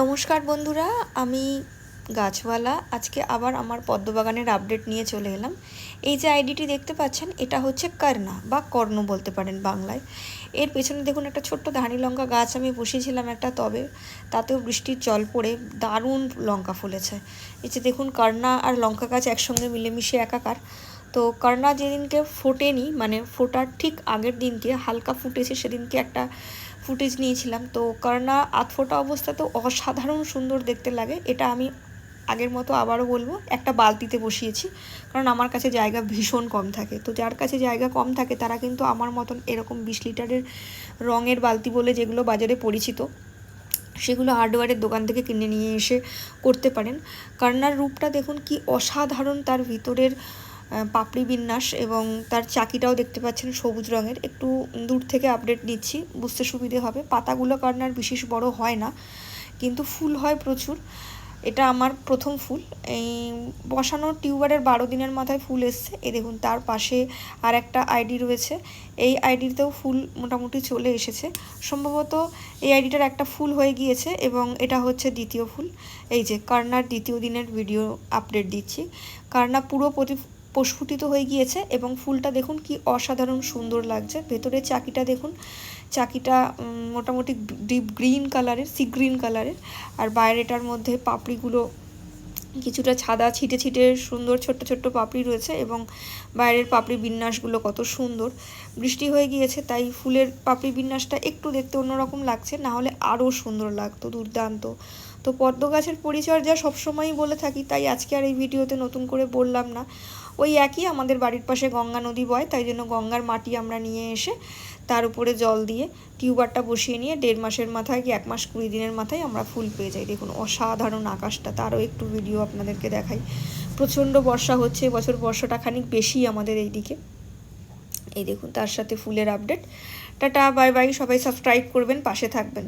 নমস্কার বন্ধুরা, আমি গাছওয়ালা। আজকে আবার আমার পদ্মবাগানের আপডেট নিয়ে চলে এলাম। এই যে আইডিটি দেখতে পাচ্ছেন, এটা হচ্ছে কর্ণা, বা কর্ণ বলতে পারেন বাংলায়। এর পেছনে দেখুন একটা ছোট্ট ধানি লঙ্কা গাছ, আমি বসিয়েছিলাম একটা তবে। তাতেও বৃষ্টির জল পড়ে, দারুণ লঙ্কা ফুলেছে। এই যে দেখুন, কর্ণা আর লঙ্কা গাছ একসঙ্গে মিলেমিশে একাকার। তো কর্ণা যেদিনকে ফোটেনি মানে ফোটার ঠিক আগের দিনকে, হালকা ফুটেছে সেদিনকে একটা ফুটেজ নিয়েছিলাম। তো কর্ণা আধ ফোটা অবস্থাতেও অসাধারণ সুন্দর দেখতে লাগে, এটা আমি আগের মতো আবারও বলব, একটা বালতিতে বসিয়েছি, কারণ আমার কাছে জায়গা ভীষণ কম থাকে। তো যার কাছে জায়গা কম থাকে, তারা কিন্তু আমার মতন এরকম বিশ লিটারের রঙের বালতি বলে যেগুলো বাজারে পরিচিত, সেগুলো হার্ডওয়্যারের দোকান থেকে কিনে নিয়ে এসে করতে পারেন। কান্নার রূপটা দেখুন কি অসাধারণ, তার ভিতরের পাপড়ি বিন্যাস এবং তার চাকিটাও দেখতে পাচ্ছেন সবুজ রঙের। একটু দূর থেকে আপডেট দিচ্ছি বুঝতে সুবিধে হবে। পাতাগুলো কান্নার বিশেষ বড় হয় না, কিন্তু ফুল হয় প্রচুর। এটা আমার প্রথম ফুল। এই বসানো টিউবারের বারো দিনের মাথায় ফুল এসছে। এই দেখুন, তার পাশে আর একটা আইডি রয়েছে। এই আইডিতেও ফুল মোটামুটি চলে এসেছে। সম্ভবত এই আইডিটার একটা ফুল হয়ে গিয়েছে এবং এটা হচ্ছে দ্বিতীয় ফুল। এই যে, কার্নার দ্বিতীয় দিনের ভিডিও আপডেট দিচ্ছি। কার্না পুরো প্রস্ফুটিত হয়ে গিয়েছে এবং ফুলটা দেখুন কি অসাধারণ সুন্দর লাগছে। ভেতরে চাকিটা দেখুন, চাকিটা মোটামুটি ডিপ গ্রিন কালারের, সি গ্রিন কালারের। আর বাইরেটার মধ্যে পাপড়িগুলো কিছুটা ছাদা ছিটে ছিটে সুন্দর ছোট্ট ছোট্ট পাপড়ি রয়েছে এবং বাইরের পাপড়ি বিন্যাসগুলো কত সুন্দর। বৃষ্টি হয়ে গিয়েছে, তাই ফুলের পাপড়ি বিন্যাসটা একটু দেখতে অন্যরকম লাগছে, না হলে আরও সুন্দর লাগতো, দুর্দান্ত। তো পদ্ম গাছের পরিচর্যা সবসময়ই বলে থাকি, তাই আজকে আর এই ভিডিওতে নতুন করে বললাম না। ওই একই আমাদের বাড়ির পাশে গঙ্গা নদী বয়, তাই জন্য গঙ্গার মাটি আমরা নিয়ে এসে তার উপরে জল দিয়ে টিউবারটা বসিয়ে নিয়ে দেড় মাসের মাথায় কি এক মাস কুড়ি দিনের মাথায় আমরা ফুল পেয়ে যাই। দেখুন, অসাধারণ আকাশটা, তারও একটু ভিডিও আপনাদেরকে দেখাই। প্রচণ্ড বর্ষা হচ্ছে বছর বর্ষাটা খানিক বেশি আমাদের এই দিকে এই দেখুন, তার সাথে ফুলের আপডেট টাটা বাই বাই সবাই সাবস্ক্রাইব করবেন, পাশে থাকবেন।